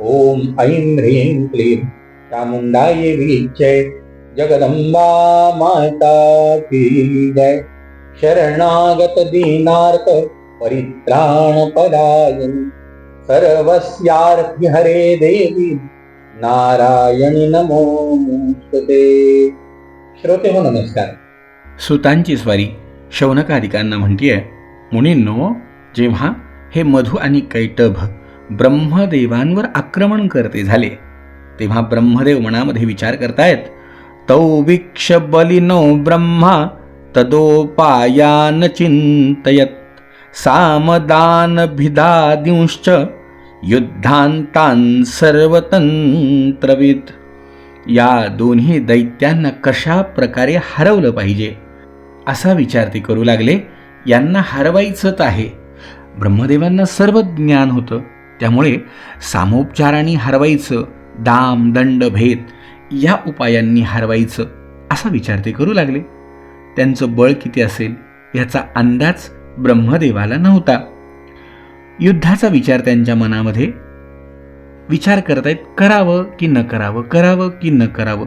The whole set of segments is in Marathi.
ओम ऐं ह्रीं क्लीं चामुंडाय विच्चय जगदंबा माता की जय। शरणागत दीनार्थ परित्राण पदायन हरे देवी नारायणी नमोस्तुते श्रोते हो नमस्कार। सुतांची स्वारी शौनकादिकांना म्हणतीये मुनींनो जेव्हा हे मधु आणि कैटभ ब्रह्मदेवांवर आक्रमण करते झाले. तेव्हा ब्रह्मदेव मनामध्ये विचार करतायत तौ वीक्ष बलिनो ब्रह्मा तदोपायान चिंतयत सामदान भिदादिंश्च युद्धांतान सर्वतंत्रविद. या दोन्ही दैत्यांना कशा प्रकारे हरवलं पाहिजे? असा विचार ते करू लागले. यांना हरवायचंच आहे. ब्रह्मदेवांना सर्व ज्ञान होतं. त्यामुळे सामोपचाराने हरवायचं दाम दंड भेद या उपायांनी हरवायचं असा विचार ते करू लागले. त्यांचं बळ किती असेल याचा अंदाज ब्रह्मदेवाला नव्हता. युद्धाचा विचार त्यांच्या मनामध्ये विचार करतायत करावं की न करावं करावं की न करावं.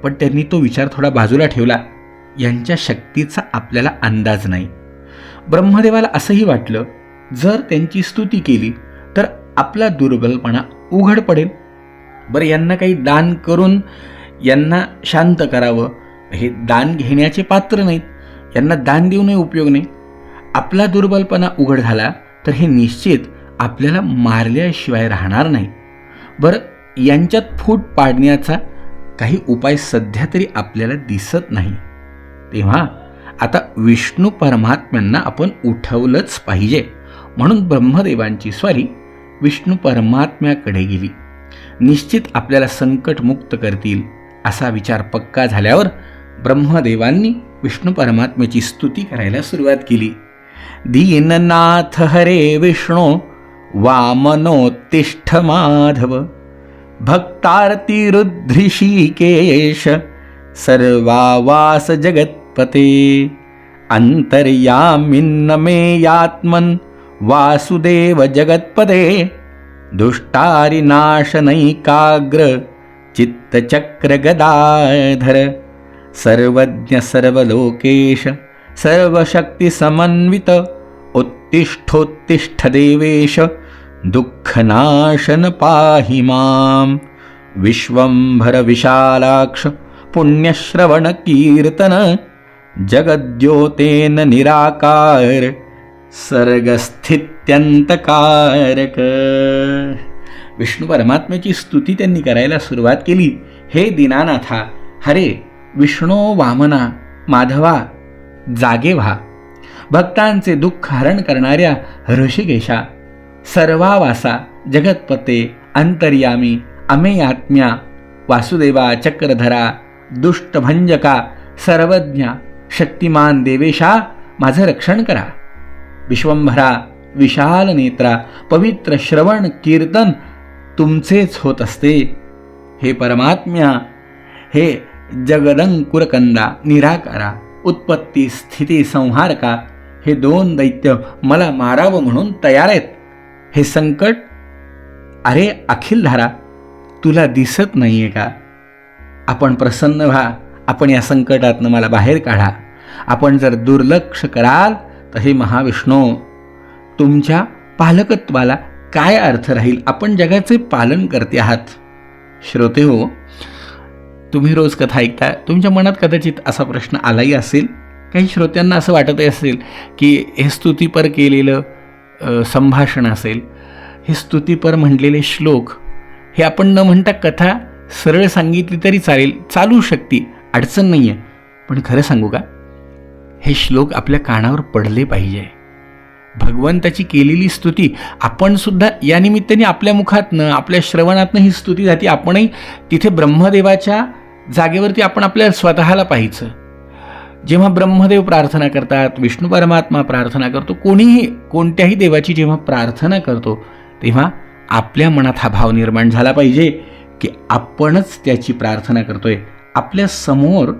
पण त्यांनी तो विचार थोडा बाजूला ठेवला. यांच्या शक्तीचा आपल्याला अंदाज नाही. ब्रह्मदेवाला असंही वाटलं जर त्यांची स्तुती केली आपला दुर्बलपणा उघड पडेल. बरं यांना काही दान करून यांना शांत करावं. हे दान घेण्याचे पात्र नाहीत. यांना दान देऊनही उपयोग नाही. आपला दुर्बलपणा उघड झाला तर हे निश्चित आपल्याला मारल्याशिवाय राहणार नाही. बरं यांच्यात फूट पाडण्याचा काही उपाय सध्या तरी आपल्याला दिसत नाही. तेव्हा आता विष्णू परमात्म्यांना आपण उठवलंच पाहिजे. म्हणून ब्रह्मदेवांची स्वारी विष्णू परमात्म्याकडे गेली. निश्चित आपल्याला संकटमुक्त करतील असा विचार पक्का झाल्यावर ब्रह्मदेवांनी विष्णू परमात्म्याची स्तुती करायला सुरुवात केली. दीननाथ हरे विष्णू वामनोत्तिष्ठ माधव भक्तार्तिरुद्धिषिकेश सर्वावास जगत्पते अंतर्यामिन्न मे यात्मन वासुदेव जगत्पदे दुष्टारिनाशनैकाग्र चित्तचक्रगदाधर सर्वज्ञ सर्वलोकेश सर्वशक्तिसमन्वित उत्तिष्ठोत्तिष्ठ देवेश दुःखनाशन पाहि मां विश्वंभर विशालाक्ष पुण्यश्रवण कीर्तन जगद्योतेन निराकार सर्गस्थित्यंतकारक. विष्णू परमात्म्याची स्तुती त्यांनी करायला सुरुवात केली. हे दीनानाथा हरे विष्णू वामना माधवा जागे व्हा. भक्तांचे दुःख हरण करणाऱ्या ऋषिकेशा सर्वावासा जगतपते अंतर्यामी अमेयात्म्या वासुदेवा चक्रधरा दुष्टभंजका सर्वज्ञा शक्तिमान देवेशा माझं रक्षण करा. विश्वंभरा विशाल नेत्रा पवित्र श्रवण कीर्तन तुमचेच होत असते. हे परमात्म्या हे जगदंकुरकंदा निराकारा उत्पत्ती स्थिती संहारका हे दोन दैत्य मला मारावं म्हणून तयार आहेत. हे संकट अरे अखिलधारा तुला दिसत नाहीये का? आपण प्रसन्न व्हा आपण या संकटातनं मला बाहेर काढा. आपण जर दुर्लक्ष कराल तर हे महाविष्णू तुमच्या पालकत्वाला काय अर्थ राहील? आपण जगाचे पालन करते आहात. श्रोते हो तुम्ही रोज कथा ऐकता तुमच्या मनात कदाचित असा प्रश्न आलाही असेल. काही श्रोत्यांना असं वाटतही असेल की हे स्तुतीपर केलेलं संभाषण असेल हे स्तुतीपर म्हणलेले श्लोक हे आपण न म्हणता कथा सरळ सांगितली तरी चालेल चालू शकते अडचण नाही आहे पण खरं सांगू का? हे श्लोक आपल्या कानावर पडले पाहिजे. भगवंताची केलेली स्तुती आपण सुद्धा या निमित्ताने आपल्या मुखातनं आपल्या श्रवणातनं ही स्तुती जाती आपणही तिथे ब्रह्मदेवाच्या जागेवरती आपण आपल्या स्वतःला पाहायचं. जेव्हा ब्रह्मदेव प्रार्थना करतात विष्णू परमात्मा प्रार्थना करतो कोणीही कोणत्याही देवाची जेव्हा प्रार्थना करतो तेव्हा आपल्या मनात हा भाव निर्माण झाला पाहिजे की आपणच त्याची प्रार्थना करतोय. आपल्यासमोर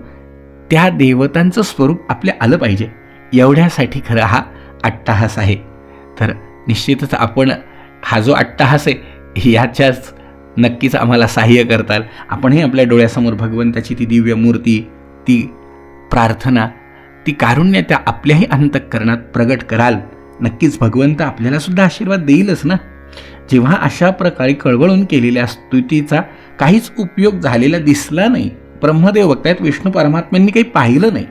त्या देवतांचं स्वरूप आपल्या आलं पाहिजे. एवढ्यासाठी खरं हा अट्टाहास आहे. तर निश्चितच आपण हा जो अट्टाहास आहे याच्याच नक्कीच आम्हाला सहाय्य करताल. आपणही आपल्या डोळ्यासमोर भगवंताची ती दिव्य मूर्ती ती प्रार्थना ती कारुण्य त्या आपल्याही अंतःकरणात प्रगट कराल. नक्कीच भगवंत आपल्याला सुद्धा आशीर्वाद देईलच ना? जेव्हा अशा प्रकारे कळवळून केलेल्या स्तुतीचा काहीच उपयोग झालेला दिसला नाही ब्रह्मदेव बघतायत विष्णू परमात्म्यांनी काही पाहिलं नाही.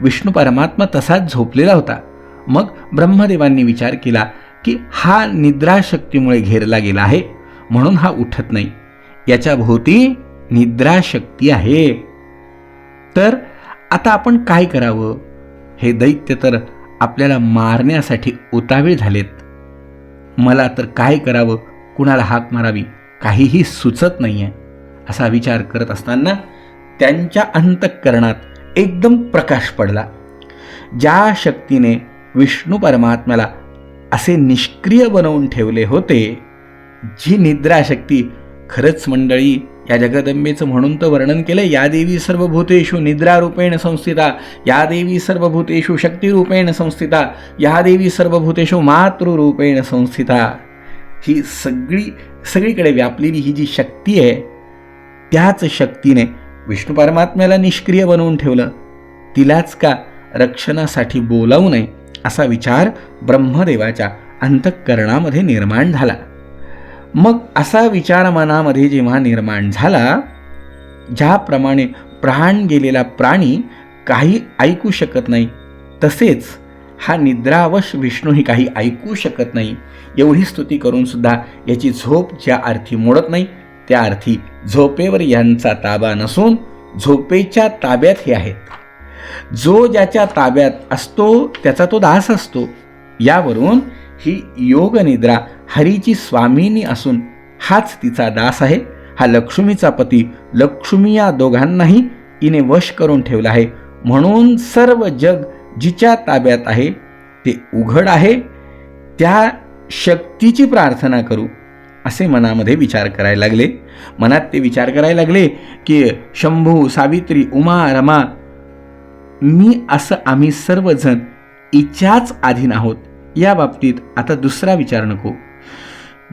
विष्णू परमात्मा तसाच झोपलेला होता. मग ब्रह्मदेवांनी विचार केला की हा निद्राशक्तीमुळे घेरला गेला आहे म्हणून हा उठत नाही. याच्या भोवती निद्राशक्ती आहे. तर आता आपण काय करावं? हे दैत्य तर आपल्याला मारण्यासाठी उतावीळ झालेत. मला तर काय करावं? कुणाला हाक मारावी? काहीही सुचत नाही आहे असा विचार करत असताना त्यांच्या अंतःकरणात एकदम प्रकाश पडला. ज्या शक्तीने विष्णू परमात्म्याला असे निष्क्रिय बनवून ठेवले होते जी निद्रा शक्ती खरंच मंडळी या जगदंबेचं म्हणून तर वर्णन केलं या देवी सर्व भूतेषु निद्रारूपेण संस्थिता या देवी सर्व भूतेषु शक्तिरूपेण संस्थिता या देवी सर्व भूतेषु मातृरूपेण संस्थिता. ही सगळी सगळीकडे व्यापलेली ही जी शक्ती आहे त्याच शक्तीने विष्णू परमात्म्याला निष्क्रिय बनवून ठेवलं. तिलाच का रक्षणासाठी बोलावू नये असा विचार ब्रह्मदेवाच्या अंतःकरणामध्ये निर्माण झाला. मग असा विचार मनामध्ये जेव्हा निर्माण झाला ज्याप्रमाणे प्राण गेलेला प्राणी काही ऐकू शकत नाही तसेच हा निद्रावश विष्णूही काही ऐकू शकत नाही एवढी स्तुती करून सुद्धा याची झोप ज्या अर्थी मोडत नाही त्या अर्थी झोपेवर यांचा ताबा नसून झोपेच्या ताब्यात हे आहेत. जो ज्याच्या ताब्यात असतो त्याचा तो दास असतो. यावरून ही योगनिद्रा हरीची स्वामिनी असून हाच तिचा दास आहे. हा लक्ष्मीचा पती लक्ष्मी या दोघांनाही तिने वश करून ठेवला आहे. म्हणून सर्व जग जिच्या ताब्यात आहे ते उघड आहे. त्या शक्तीची प्रार्थना करू. असे मनामध्ये विचार करायला लागले. मनात ते विचार करायला लागले की शंभू सावित्री उमा रमा मी असं आम्ही सर्वजण इच्याच अधीन आहोत. या बाबतीत आता दुसरा विचार नको.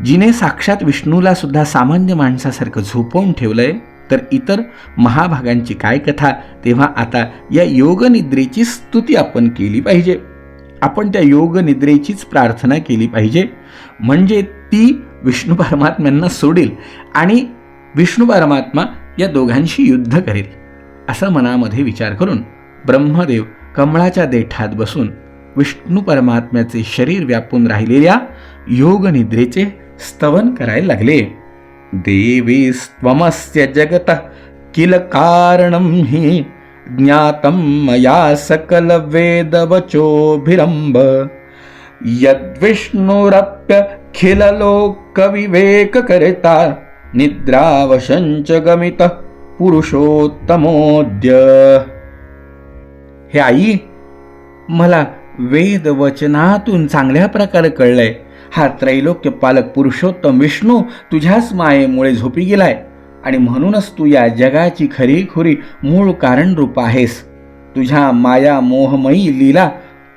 जिने साक्षात विष्णूला सुद्धा सामान्य माणसासारखं झोपवून ठेवलंय तर इतर महाभागांची काय कथा तेव्हा आता या योगनिद्रेची स्तुती आपण केली पाहिजे. आपण त्या योगनिद्रेचीच प्रार्थना केली पाहिजे. म्हणजे ती विष्णू परमात्म्यांना सोडेल आणि विष्णू परमात्मा या दोघांशी युद्ध करेल. असा मनामध्ये विचार करून ब्रह्मदेव कमळाच्या देठात बसून विष्णू परमात्म्याचे शरीर व्यापून राहिलेल्या योगनिद्रेचे स्तवन करायला लागले. देवी स्वमस्य जगत किल कारणं हि ज्ञातं मया सकल सकलवेदवचोभिरम्ब यद्विष्णुरप्यखिललोकविवेककर्ता निद्रावशञ्च गमितः पुरुषोत्तमोद्य हे आई मला वेद वचनातून चांगल्या प्रकारे कळलंय. हा त्रैलोक्य पालक पुरुषोत्तम विष्णू तुझ्याच मायेमुळे झोपी गेलाय आणि म्हणूनच तू या जगाची खरीखुरी मूळ कारण रूप आहेस. तुझ्या माया मोहमयी लीला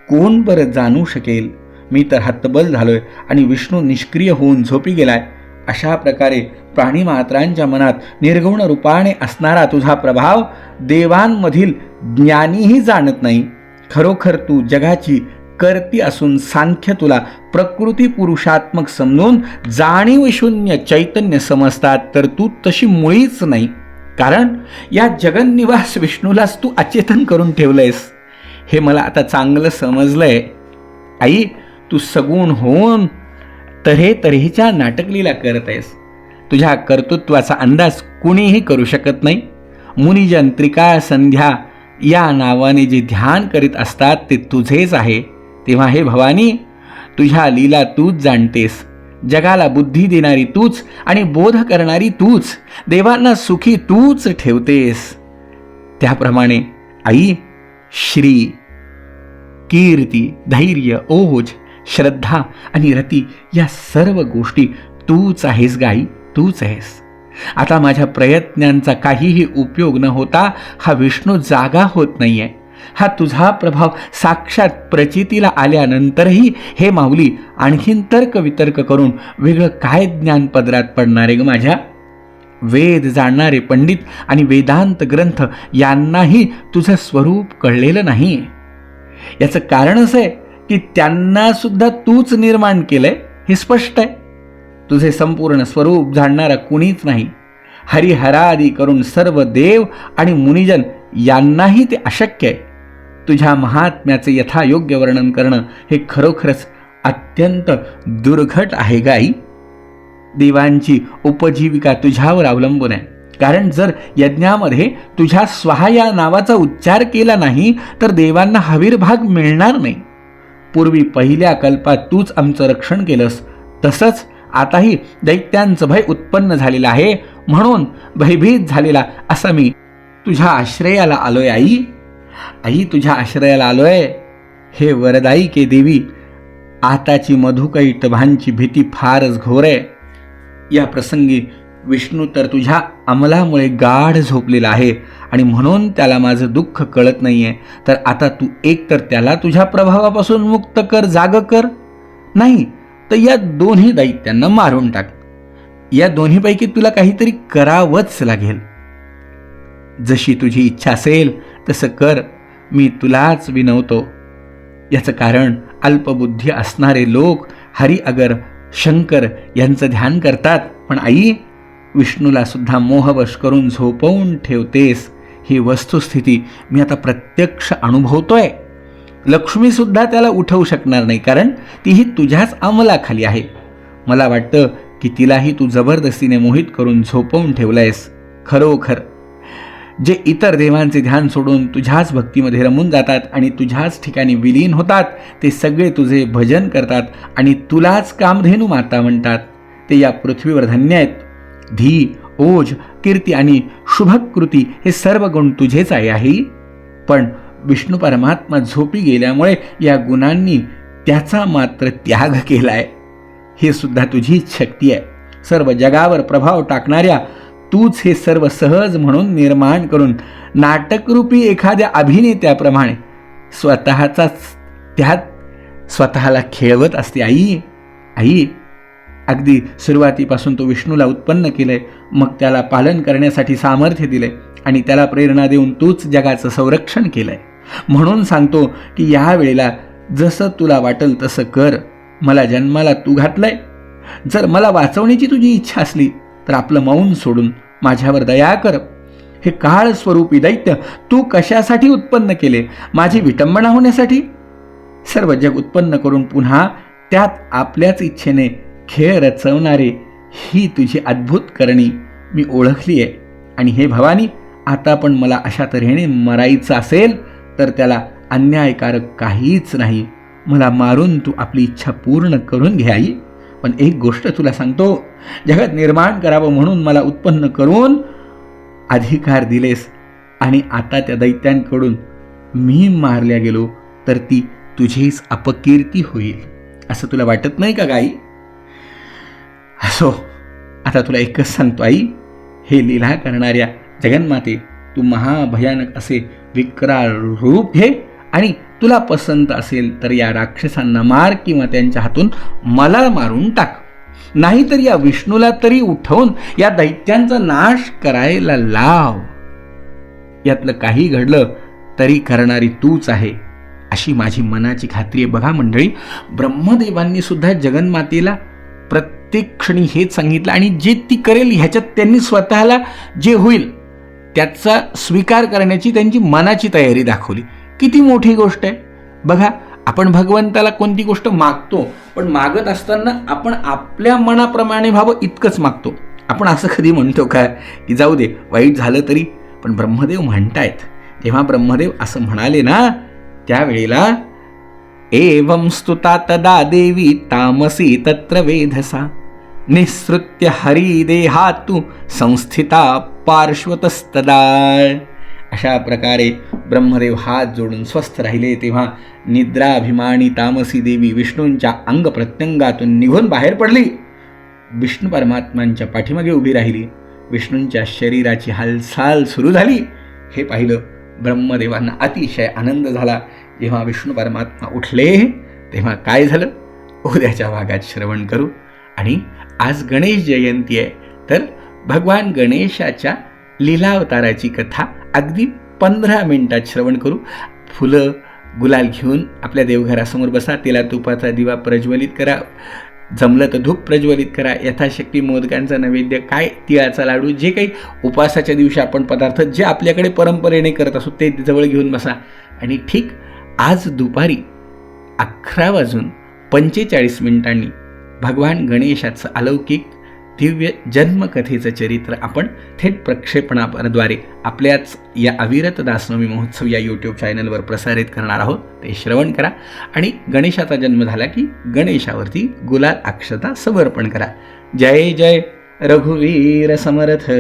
कोण बरं जाणू शकेल? मी तर हतबल झालोय आणि विष्णू निष्क्रिय होऊन झोपी गेलाय. अशा प्रकारे प्राणीमात्रांच्या मनात निर्गुण रूपाने असणारा तुझा प्रभाव देवांमधील ज्ञानीही जाणत नाही. खरोखर तू जगाची करती असून सांख्य तुला प्रकृती पुरुषात्मक समजून जाणीव शून्य चैतन्य समजतात तर तू तशी मुळीच नाही. कारण या जगन्निवास विष्णूलाच तू अचेतन करून ठेवलंयस. हे मला आता चांगलं समजलंय. आई तू सगुण होऊन तऱ्हे तऱ्हेच्या नाटकलीला करत आहेस. तुझ्या कर्तृत्वाचा अंदाज कुणीही करू शकत नाही. मुनिजन त्रिकाळ संध्या या नावाने जे ध्यान करीत असतात ते तुझेच आहे. तेव्हा हे भवानी तुझ्या लीला तूच जाणतेस. जगाला बुद्धी देणारी तूच आणि बोध करणारी तूच. देवांना सुखी तूच ठेवतेस. त्याप्रमाणे आई श्री कीर्ती धैर्य ओज श्रद्धा आणि रती या सर्व गोष्टी तूच आहेस गाई तूच आहेस. आता माझ्या प्रयत्नांचा काहीही उपयोग न होता हा विष्णू जागा होत नाहीये. हा तुझा प्रभाव साक्षात प्रचितीला आल्यानंतरही हे माऊली आणखीन तर्क वितर्क करून वेगळं काय ज्ञान पदरात पडणारे ग माझ्या? वेद जाणणारे पंडित आणि वेदांत ग्रंथ यांनाही तुझं स्वरूप कळलेलं नाही याचं कारण असं आहे की त्यांना सुद्धा तूच निर्माण केलंय हे स्पष्ट आहे. तुझे संपूर्ण स्वरूप जाणणारा कुणीच नाही. हरिहरादी करून सर्व देव आणि मुनिजन यांनाही ते अशक्य आहे. तुझ्या महात्म्याचे यथायोग्य वर्णन करणं हे खरोखरच अत्यंत दुर्घट आहे गाई. देवांची उपजीविका तुझ्यावर अवलंबून आहे. कारण जर यज्ञामध्ये तुझ्या स्वाहा या नावाचा उच्चार केला नाही तर देवांना हवीरभाग मिळणार नाही. पूर्वी पहिल्या कल्पात तूच आमचं रक्षण केलंस. तसंच आताही दैत्यांचं भय उत्पन्न झालेलं आहे. म्हणून भयभीत झालेला असा मी तुझ्या आश्रयाला आलोय आई. आई तुझ्या आश्रयाला आलोय. हे वरदाई के देवी आताची मधुकैटभांची भीती फारच घोर आहे. या प्रसंगी विष्णू तर तुझ्या अंमलामुळे गाढ झोपलेला आहे आणि म्हणून त्याला माझं दुःख कळत नाही आहे तर आता तू एक तर त्याला तुझ्या प्रभावापासून मुक्त कर जाग कर. नाही तर या दोन्ही दैत्यांना मारून टाक. या दोन्हीपैकी तुला काहीतरी करावंच लागेल. जशी तुझी इच्छा असेल तसं कर. मी तुलाच विनवतो. याचं कारण अल्पबुद्धी असणारे लोक हरी अगर शंकर यांचं ध्यान करतात. पण आई विष्णूला सुद्धा मोहवश करून झोपवून ठेवतेस ही वस्तुस्थिती मी आता प्रत्यक्ष अनुभवतोय. लक्ष्मीसुद्धा त्याला उठवू शकणार नाही कारण तीही तुझ्याच अंमलाखाली आहे. मला वाटतं की तिलाही तू जबरदस्तीने मोहित करून झोपवून ठेवलंयस. खरोखर. जे इतर देवांचे ध्यान सोडून तुझ्याच भक्तीमध्ये रमून जातात आणि तुझ्याच ठिकाणी विलीन होतात ते सगळे तुझे भजन करतात आणि तुलाच कामधेनू माता म्हणतात. ते या पृथ्वीवर धन्य आहेत. धी ओज कीर्ती आणि शुभकृती हे सर्व गुण तुझेच आहे आई. पण विष्णू परमात्मा झोपी गेल्यामुळे या गुणांनी त्याचा मात्र त्याग केलाय. हे सुद्धा तुझीच शक्ती आहे. सर्व जगावर प्रभाव टाकणाऱ्या तूच हे सर्व सहज म्हणून निर्माण करून नाटकरूपी एखाद्या अभिनेत्याप्रमाणे स्वतःचाच त्यात स्वतःला खेळवत असते आई. आई अगदी सुरुवातीपासून तो विष्णूला उत्पन्न केलंय. मग त्याला पालन करण्यासाठी सामर्थ्य दिलंय आणि त्याला प्रेरणा देऊन तूच जगाचं संरक्षण केलंय. म्हणून सांगतो की या वेळेला जसं तुला वाटेल तसं कर. मला जन्माला तू घातलंय. जर मला वाचवण्याची तुझी इच्छा असली तर आपलं मौन सोडून माझ्यावर दया कर. हे काळ स्वरूपी दैत्य तू कशासाठी उत्पन्न केले? माझी विटंबना होण्यासाठी? सर्व जग उत्पन्न करून पुन्हा त्यात आपल्याच इच्छेने खेळ रचवणारे ही तुझी अद्भुत करणी मी ओळखली आहे आणि हे भवानी आता पण मला अशा तऱ्हेने मरायचं असेल तर त्याला अन्यायकारक काहीच नाही. मला मारून तू आपली इच्छा पूर्ण करून घ्याई पण एक गोष्ट तुला सांगतो जगत निर्माण करावं म्हणून मला उत्पन्न करून अधिकार दिलेस. आणि आता त्या दैत्यांकडून मी मारल्या गेलो तर ती तुझीच अपकीर्ती होईल. असं तुला वाटत नाही का गाई? असो आता तुला एकच सांगतो आई हे लीला करणाऱ्या जगन्माते तू महाभयानक असे विक्राळ रूप घे आणि तुला पसंत असेल तर या राक्षसांना मार किंवा त्यांच्या हातून मला मारून टाक. नाहीतर या विष्णूला तरी उठवून या दैत्यांचा नाश करायला लाव. यातलं काही घडलं तरी करणारी तूच आहे अशी माझी मनाची खात्री आहे. बघा मंडळी ब्रह्मदेवांनी सुद्धा जगन्मातेला प्रत्येक क्षणी हेच सांगितलं आणि जे ती करेल ह्याच्यात त्यांनी स्वतःला जे होईल त्याचा स्वीकार करण्याची त्यांची मनाची तयारी दाखवली. किती मोठी गोष्ट आहे. बघा आपण भगवंताला कोणती गोष्ट मागतो पण मागत असताना आपण आपल्या मनाप्रमाणे व्हावं इतकंच मागतो. आपण असं कधी म्हणतो का की जाऊ दे वाईट झालं तरी पण ब्रह्मदेव म्हणतायत. तेव्हा ब्रह्मदेव असं म्हणाले ना त्यावेळेला एवं स्तुता तदा देवी तामसी तत्र वेधसा. निःसृत्य हरिदेहातु संस्थिता पार्श्वतस्तदा. अशा प्रकारे ब्रह्मदेव हात जोडून स्वस्थ राहिले तेव्हा निद्राभिमानी तामसी देवी विष्णूंच्या अंग प्रत्यंगातून निघून बाहेर पडली. विष्णू परमात्मांच्या पाठीमागे उभी राहिली. विष्णूंच्या शरीराची हालचाल सुरू झाली. हे पाहिलं ब्रह्मदेवांना अतिशय आनंद झाला. जेव्हा विष्णू परमात्मा उठले तेव्हा काय झालं? उद्याच्या भागात श्रवण करू. आणि आज गणेश जयंती आहे तर भगवान गणेशाच्या लीलावताराची कथा अगदी पंधरा मिनिटात श्रवण करू. फुलं गुलाल घेऊन आपल्या देवघरासमोर बसा तिला तुपाचा दिवा प्रज्वलित करा जमलं तर धूप प्रज्वलित करा यथाशक्ती मोदकांचा नैवेद्य काय तिळाचा लाडू जे काही उपवासाच्या दिवशी आपण पदार्थ जे आपल्याकडे परंपरेने करत असू ते जवळ घेऊन बसा. आणि ठीक आज दुपारी अकरा वाजून पंचेचाळीस मिनिटांनी भगवान गणेशाचं अलौकिक दिव्य जन्मकथेचं चरित्र आपण थेट प्रक्षेपणाद्वारे आपल्याच या अविरत दासनवी महोत्सव या यूट्यूब चॅनलवर प्रसारित करणार आहोत. ते श्रवण करा आणि गणेशाचा जन्म झाला की गणेशावरती गुलाल अक्षता समर्पण करा. जय जय रघुवीर समर्थ!